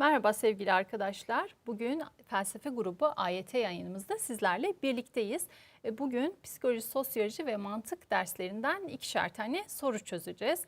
Merhaba sevgili arkadaşlar. Bugün felsefe grubu AYT yayınımızda sizlerle birlikteyiz. E, Bugün psikoloji, sosyoloji ve mantık derslerinden ikişer tane soru çözeceğiz.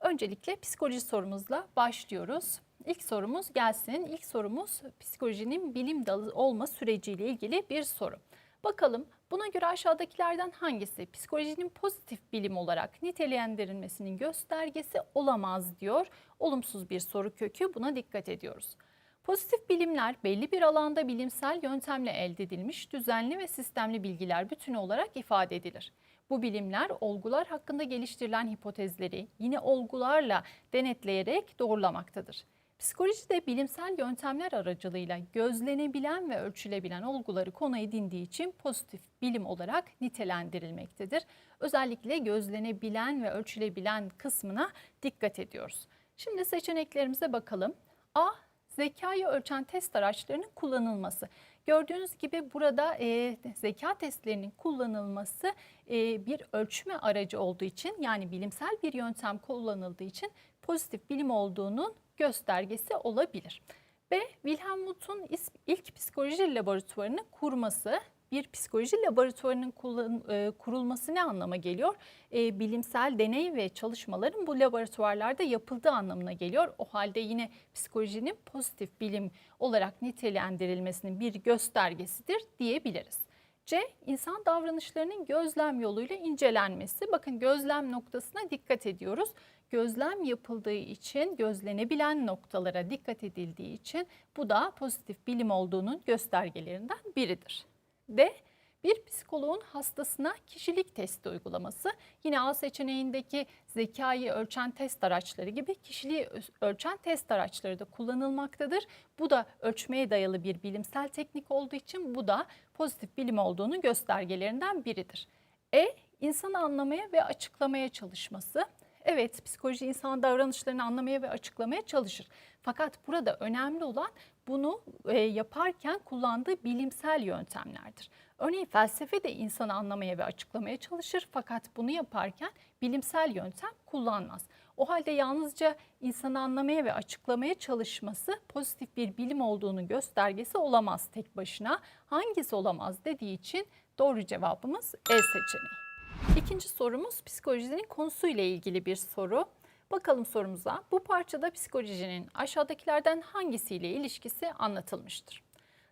Öncelikle psikoloji sorumuzla başlıyoruz. İlk sorumuz gelsin. İlk sorumuz psikolojinin bilim dalı olma süreciyle ilgili bir soru. Bakalım buna göre aşağıdakilerden hangisi psikolojinin pozitif bilim olarak nitelendirilmesinin göstergesi olamaz diyor. Olumsuz bir soru kökü buna dikkat ediyoruz. Pozitif bilimler belli bir alanda bilimsel yöntemle elde edilmiş düzenli ve sistemli bilgiler bütünü olarak ifade edilir. Bu bilimler olgular hakkında geliştirilen hipotezleri yine olgularla denetleyerek doğrulamaktadır. Psikolojide bilimsel yöntemler aracılığıyla gözlenebilen ve ölçülebilen olguları konu edindiği için pozitif bilim olarak nitelendirilmektedir. Özellikle gözlenebilen ve ölçülebilen kısmına dikkat ediyoruz. Şimdi seçeneklerimize bakalım. A. Zekayı ölçen test araçlarının kullanılması. Gördüğünüz gibi burada e, zeka testlerinin kullanılması e, bir ölçme aracı olduğu için yani bilimsel bir yöntem kullanıldığı için pozitif bilim olduğunun göstergesi olabilir. B. Wilhelm Wundt'un ilk psikoloji laboratuvarını kurması. Bir psikoloji laboratuvarının kullan- e, kurulması ne anlama geliyor? E, bilimsel deney ve çalışmaların bu laboratuvarlarda yapıldığı anlamına geliyor. O halde yine psikolojinin pozitif bilim olarak nitelendirilmesinin bir göstergesidir diyebiliriz. C. İnsan davranışlarının gözlem yoluyla incelenmesi. Bakın gözlem noktasına dikkat ediyoruz. Gözlem yapıldığı için gözlenebilen noktalara dikkat edildiği için bu da pozitif bilim olduğunun göstergelerinden biridir. D. Bir psikoloğun hastasına kişilik testi uygulaması yine A seçeneğindeki zekayı ölçen test araçları gibi kişiliği ölçen test araçları da kullanılmaktadır. Bu da ölçmeye dayalı bir bilimsel teknik olduğu için bu da pozitif bilim olduğunu göstergelerinden biridir. E. insanı anlamaya ve açıklamaya çalışması. Evet, psikoloji insan davranışlarını anlamaya ve açıklamaya çalışır. Fakat burada önemli olan bunu e, yaparken kullandığı bilimsel yöntemlerdir. Örneğin felsefe de insanı anlamaya ve açıklamaya çalışır fakat bunu yaparken bilimsel yöntem kullanmaz. O halde yalnızca insanı anlamaya ve açıklamaya çalışması pozitif bir bilim olduğunu göstergesi olamaz tek başına. Hangisi olamaz dediği için doğru cevabımız E seçeneği. İkinci sorumuz psikolojinin konusuyla ilgili bir soru. Bakalım sorumuza. Bu parçada psikolojinin aşağıdakilerden hangisiyle ilişkisi anlatılmıştır?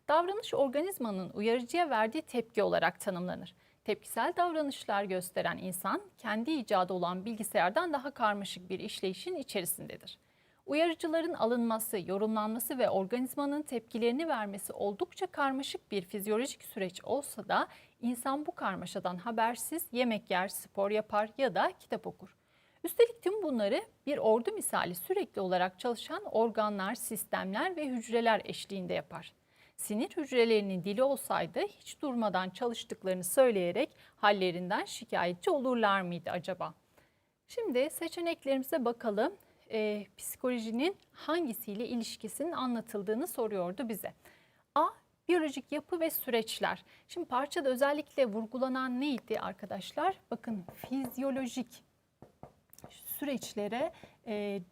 Davranış organizmanın uyarıcıya verdiği tepki olarak tanımlanır. Tepkisel davranışlar gösteren insan kendi icadı olan bilgisayardan daha karmaşık bir işleyişin içerisindedir. Uyarıcıların alınması, yorumlanması ve organizmanın tepkilerini vermesi oldukça karmaşık bir fizyolojik süreç olsa da insan bu karmaşadan habersiz yemek yer, spor yapar ya da kitap okur. Üstelik tüm bunları bir ordu misali sürekli olarak çalışan organlar, sistemler ve hücreler eşliğinde yapar. Sinir hücrelerinin dili olsaydı hiç durmadan çalıştıklarını söyleyerek hallerinden şikayetçi olurlar mıydı acaba? Şimdi seçeneklerimize bakalım. Ee, psikolojinin hangisiyle ilişkisinin anlatıldığını soruyordu bize. A. Biyolojik yapı ve süreçler. Şimdi parçada özellikle vurgulanan neydi arkadaşlar? Bakın fizyolojik süreçlere e,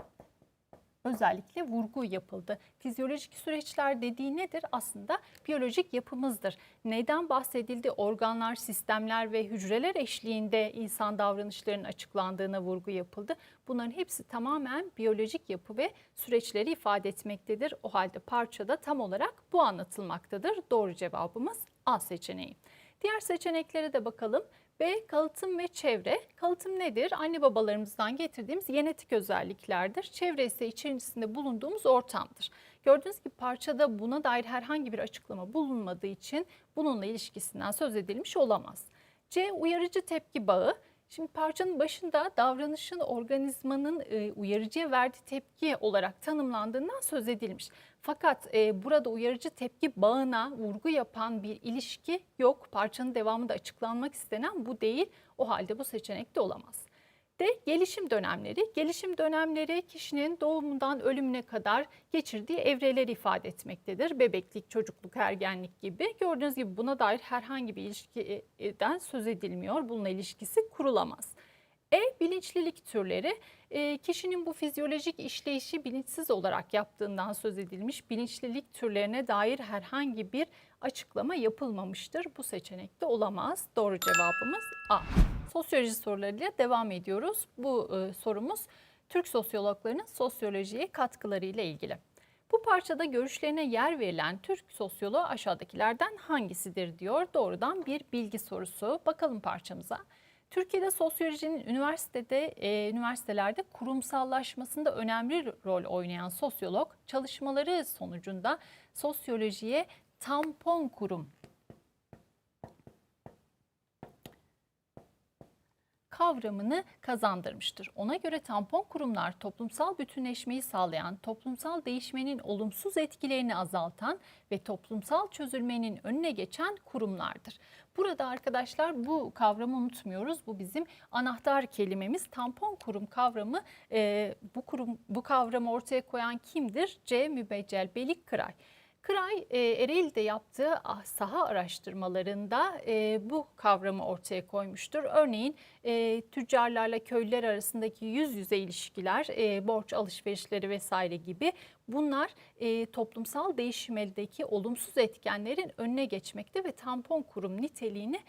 özellikle vurgu yapıldı. Fizyolojik süreçler dediği nedir? Aslında biyolojik yapımızdır. Neden bahsedildi? Organlar, sistemler ve hücreler eşliğinde insan davranışlarının açıklandığına vurgu yapıldı. Bunların hepsi tamamen biyolojik yapı ve süreçleri ifade etmektedir. O halde parçada tam olarak bu anlatılmaktadır. Doğru cevabımız A seçeneği. Diğer seçeneklere de bakalım. B. Kalıtım ve çevre. Kalıtım nedir? Anne babalarımızdan getirdiğimiz genetik özelliklerdir. Çevre ise içerisinde bulunduğumuz ortamdır. Gördüğünüz gibi parçada buna dair herhangi bir açıklama bulunmadığı için bununla ilişkisinden söz edilmiş olamaz. C. Uyarıcı tepki bağı. Şimdi parçanın başında davranışın organizmanın e, uyarıcıya verdiği tepki olarak tanımlandığından söz edilmiş. Fakat e, burada uyarıcı tepki bağına vurgu yapan bir ilişki yok. Parçanın devamında açıklanmak istenen bu değil. O halde bu seçenek de olamaz. De gelişim dönemleri. Gelişim dönemleri kişinin doğumundan ölümüne kadar geçirdiği evreleri ifade etmektedir. Bebeklik, çocukluk, ergenlik gibi. Gördüğünüz gibi buna dair herhangi bir ilişkiden söz edilmiyor. Bununla ilişkisi kurulamaz. E bilinçlilik türleri e, kişinin bu fizyolojik işleyişi bilinçsiz olarak yaptığından söz edilmiş. Bilinçlilik türlerine dair herhangi bir açıklama yapılmamıştır. Bu seçenekte olamaz. Doğru cevabımız A. Sosyoloji sorularıyla devam ediyoruz. Bu e, sorumuz Türk sosyologlarının sosyolojiye katkıları ile ilgili. Bu parçada görüşlerine yer verilen Türk sosyoloğu aşağıdakilerden hangisidir diyor. Doğrudan bir bilgi sorusu. Bakalım parçamıza. Türkiye'de sosyolojinin üniversitede e, üniversitelerde kurumsallaşmasında önemli rol oynayan sosyolog çalışmaları sonucunda sosyolojiye tampon kurum kavramını kazandırmıştır. Ona göre tampon kurumlar toplumsal bütünleşmeyi sağlayan, toplumsal değişmenin olumsuz etkilerini azaltan ve toplumsal çözülmenin önüne geçen kurumlardır. Burada arkadaşlar bu kavramı unutmuyoruz. Bu bizim anahtar kelimemiz. Tampon kurum kavramı e, bu kurum bu kavramı ortaya koyan kimdir? C. Mübeccel Belik Kıray. Kıray e, Ereğli'de yaptığı ah, saha araştırmalarında e, bu kavramı ortaya koymuştur. Örneğin e, tüccarlarla köylüler arasındaki yüz yüze ilişkiler, e, borç alışverişleri vesaire gibi bunlar e, toplumsal değişimdeki olumsuz etkenlerin önüne geçmekte ve tampon kurum niteliğini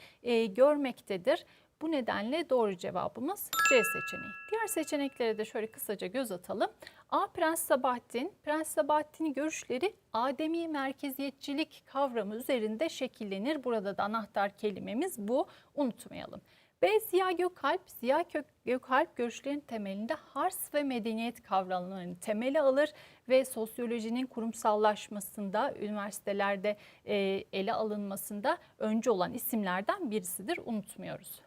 görmektedir. Bu nedenle doğru cevabımız C seçeneği. Diğer seçeneklere de şöyle kısaca göz atalım. A. Prens Sabahattin. Prens Sabahattin'in görüşleri Ademi merkeziyetçilik kavramı üzerinde şekillenir. Burada da anahtar kelimemiz bu. Unutmayalım. B. Ziya Gökalp. Ziya Gökalp görüşlerin temelinde hars ve medeniyet kavramlarını temeli alır ve sosyolojinin kurumsallaşmasında, üniversitelerde ele alınmasında önce olan isimlerden birisidir. Unutmuyoruz.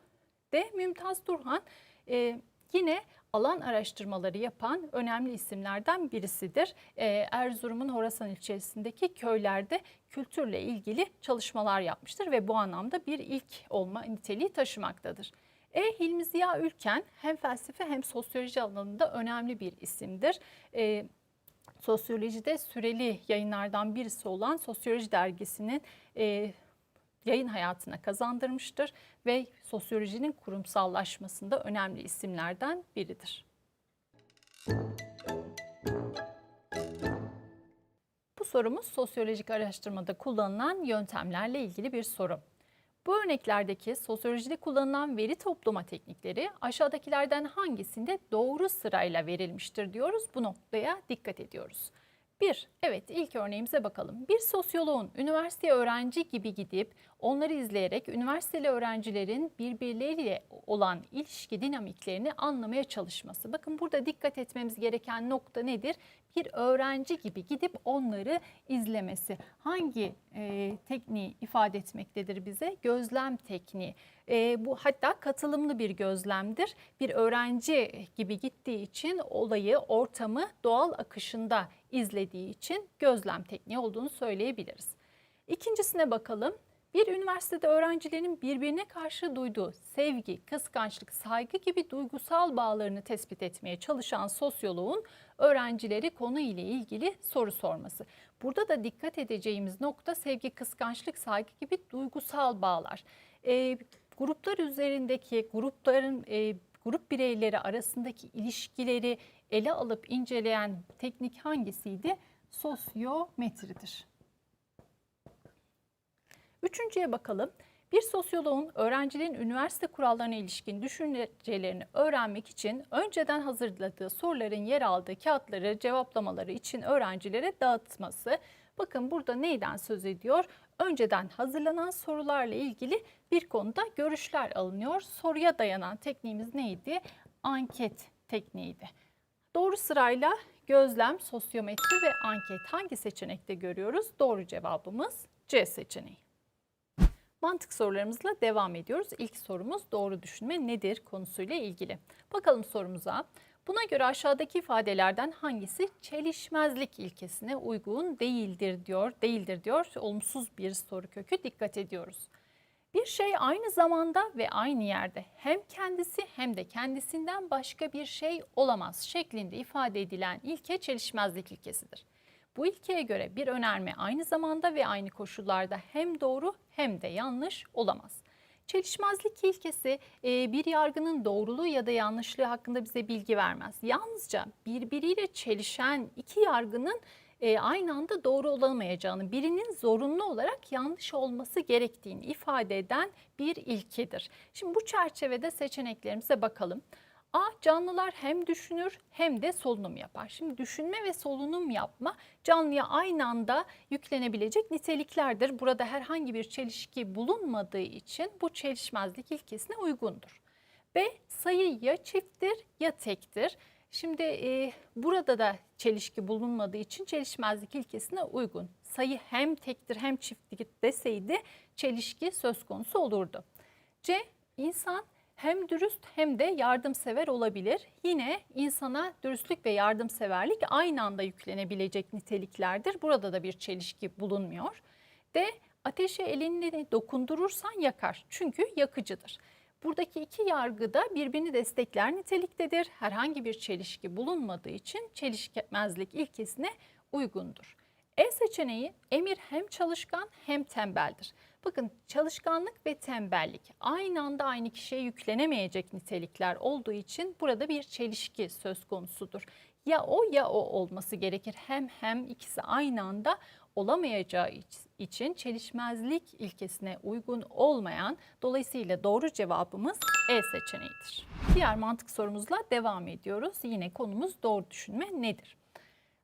D. Mümtaz Turhan e, yine alan araştırmaları yapan önemli isimlerden birisidir. E, Erzurum'un Horasan ilçesindeki köylerde kültürle ilgili çalışmalar yapmıştır ve bu anlamda bir ilk olma niteliği taşımaktadır. E. Hilmi Ziya Ülken hem felsefe hem sosyoloji alanında önemli bir isimdir. E, sosyolojide süreli yayınlardan birisi olan Sosyoloji Dergisi'nin e, yayın hayatına kazandırmıştır ve sosyolojinin kurumsallaşmasında önemli isimlerden biridir. Bu sorumuz sosyolojik araştırmada kullanılan yöntemlerle ilgili bir soru. Bu örneklerdeki sosyolojide kullanılan veri toplama teknikleri aşağıdakilerden hangisinde doğru sırayla verilmiştir diyoruz. Bu noktaya dikkat ediyoruz. Bir, evet ilk örneğimize bakalım. Bir sosyoloğun üniversiteye öğrenci gibi gidip onları izleyerek üniversiteli öğrencilerin birbirleriyle olan ilişki dinamiklerini anlamaya çalışması. Bakın burada dikkat etmemiz gereken nokta nedir? Bir öğrenci gibi gidip onları izlemesi. Hangi e, tekniği ifade etmektedir bize? Gözlem tekniği. E, bu hatta katılımlı bir gözlemdir. Bir öğrenci gibi gittiği için olayı, ortamı doğal akışında izlediği için gözlem tekniği olduğunu söyleyebiliriz. İkincisine bakalım. Bir üniversitede öğrencilerin birbirine karşı duyduğu sevgi, kıskançlık, saygı gibi duygusal bağlarını tespit etmeye çalışan sosyoloğun öğrencileri konu ile ilgili soru sorması. Burada da dikkat edeceğimiz nokta sevgi, kıskançlık, saygı gibi duygusal bağlar. E, gruplar üzerindeki grupların e, grup bireyleri arasındaki ilişkileri ele alıp inceleyen teknik hangisiydi? Sosyometridir. Üçüncüye bakalım. Bir sosyoloğun öğrencilerin üniversite kurallarına ilişkin düşüncelerini öğrenmek için önceden hazırladığı soruların yer aldığı kağıtları cevaplamaları için öğrencilere dağıtması. Bakın burada neyden söz ediyor? Önceden hazırlanan sorularla ilgili bir konuda görüşler alınıyor. Soruya dayanan tekniğimiz neydi? Anket tekniğiydi. Doğru sırayla gözlem, sosyometri ve anket hangi seçenekte görüyoruz? Doğru cevabımız C seçeneği. Mantık sorularımızla devam ediyoruz. İlk sorumuz doğru düşünme nedir konusuyla ilgili. Bakalım sorumuza. Buna göre aşağıdaki ifadelerden hangisi çelişmezlik ilkesine uygun değildir diyor. Değildir diyor. Olumsuz bir soru kökü dikkat ediyoruz. Bir şey aynı zamanda ve aynı yerde hem kendisi hem de kendisinden başka bir şey olamaz şeklinde ifade edilen ilke çelişmezlik ilkesidir. Bu ilkeye göre bir önerme aynı zamanda ve aynı koşullarda hem doğru hem de yanlış olamaz. Çelişmezlik ilkesi e, bir yargının doğruluğu ya da yanlışlığı hakkında bize bilgi vermez. Yalnızca birbiriyle çelişen iki yargının e, aynı anda doğru olamayacağını, birinin zorunlu olarak yanlış olması gerektiğini ifade eden bir ilkedir. Şimdi bu çerçevede seçeneklerimize bakalım. A. Canlılar hem düşünür hem de solunum yapar. Şimdi düşünme ve solunum yapma canlıya aynı anda yüklenebilecek niteliklerdir. Burada herhangi bir çelişki bulunmadığı için bu çelişmezlik ilkesine uygundur. B. Sayı ya çifttir ya tektir. Şimdi e, burada da çelişki bulunmadığı için çelişmezlik ilkesine uygun. Sayı hem tektir hem çifttir deseydi çelişki söz konusu olurdu. C. İnsan hem dürüst hem de yardımsever olabilir. Yine insana dürüstlük ve yardımseverlik aynı anda yüklenebilecek niteliklerdir. Burada da bir çelişki bulunmuyor. D. Ateşe elini dokundurursan yakar. Çünkü yakıcıdır. Buradaki iki yargı da birbirini destekler niteliktedir. Herhangi bir çelişki bulunmadığı için çelişmezlik ilkesine uygundur. E seçeneği emir hem çalışkan hem tembeldir. Bakın çalışkanlık ve tembellik aynı anda aynı kişiye yüklenemeyecek nitelikler olduğu için burada bir çelişki söz konusudur. Ya o ya o olması gerekir. Hem hem ikisi aynı anda olamayacağı için çelişmezlik ilkesine uygun olmayan dolayısıyla doğru cevabımız E seçeneğidir. Diğer mantık sorumuzla devam ediyoruz. Yine konumuz doğru düşünme nedir?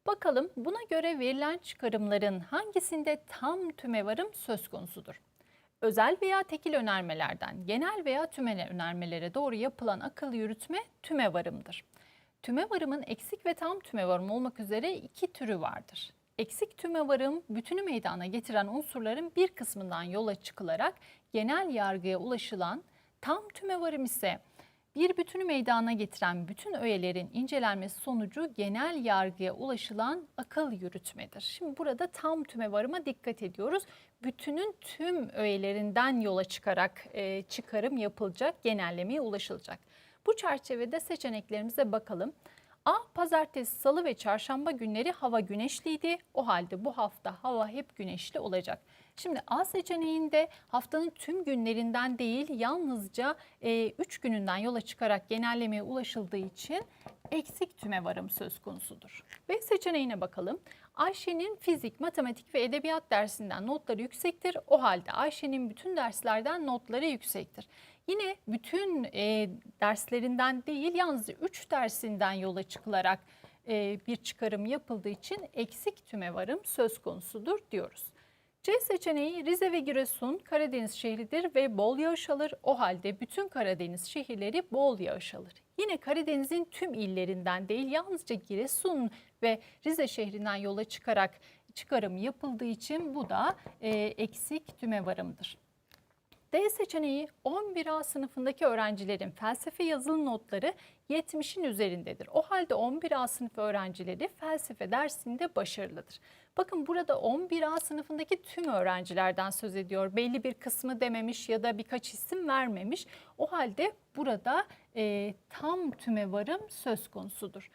Bakalım buna göre verilen çıkarımların hangisinde tam tümevarım söz konusudur? Özel veya tekil önermelerden genel veya tümel önermelere doğru yapılan akıl yürütme tümevarımdır. Tümevarımın eksik ve tam tümevarım olmak üzere iki türü vardır. Eksik tümevarım bütünü meydana getiren unsurların bir kısmından yola çıkılarak genel yargıya ulaşılan, tam tümevarım ise bir bütünü meydana getiren bütün öğelerin incelenmesi sonucu genel yargıya ulaşılan akıl yürütmedir. Şimdi burada tam tümevarıma dikkat ediyoruz. Bütünün tüm öğelerinden yola çıkarak e, çıkarım yapılacak, genellemeye ulaşılacak. Bu çerçevede seçeneklerimize bakalım. A. Pazartesi, salı ve çarşamba günleri hava güneşliydi. O halde bu hafta hava hep güneşli olacak. Şimdi A seçeneğinde haftanın tüm günlerinden değil yalnızca 3 e, gününden yola çıkarak genellemeye ulaşıldığı için eksik tümevarım söz konusudur. B seçeneğine bakalım. Ayşe'nin fizik, matematik ve edebiyat dersinden notları yüksektir. O halde Ayşe'nin bütün derslerden notları yüksektir. Yine bütün e, derslerinden değil yalnızca 3 dersinden yola çıkılarak e, bir çıkarım yapıldığı için eksik tümevarım söz konusudur diyoruz. C seçeneği Rize ve Giresun Karadeniz şehridir ve bol yağış alır. O halde bütün Karadeniz şehirleri bol yağış alır. Yine Karadeniz'in tüm illerinden değil yalnızca Giresun ve Rize şehrinden yola çıkarak çıkarım yapıldığı için bu da e, eksik tümevarımdır. D seçeneği 11A sınıfındaki öğrencilerin felsefe yazılı notları 70'in üzerindedir. O halde 11A sınıfı öğrencileri felsefe dersinde başarılıdır. Bakın burada 11A sınıfındaki tüm öğrencilerden söz ediyor. Belli bir kısmı dememiş ya da birkaç isim vermemiş. O halde burada e, tam tüme varım söz konusudur.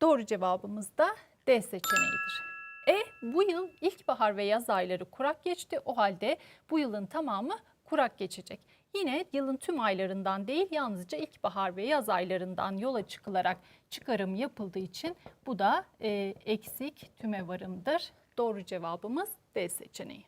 Doğru cevabımız da D seçeneğidir. E bu yıl ilkbahar ve yaz ayları kurak geçti. O halde bu yılın tamamı kurak geçecek. Yine yılın tüm aylarından değil yalnızca ilkbahar ve yaz aylarından yola çıkılarak çıkarım yapıldığı için bu da e, eksik tümevarımdır. Doğru cevabımız D seçeneği.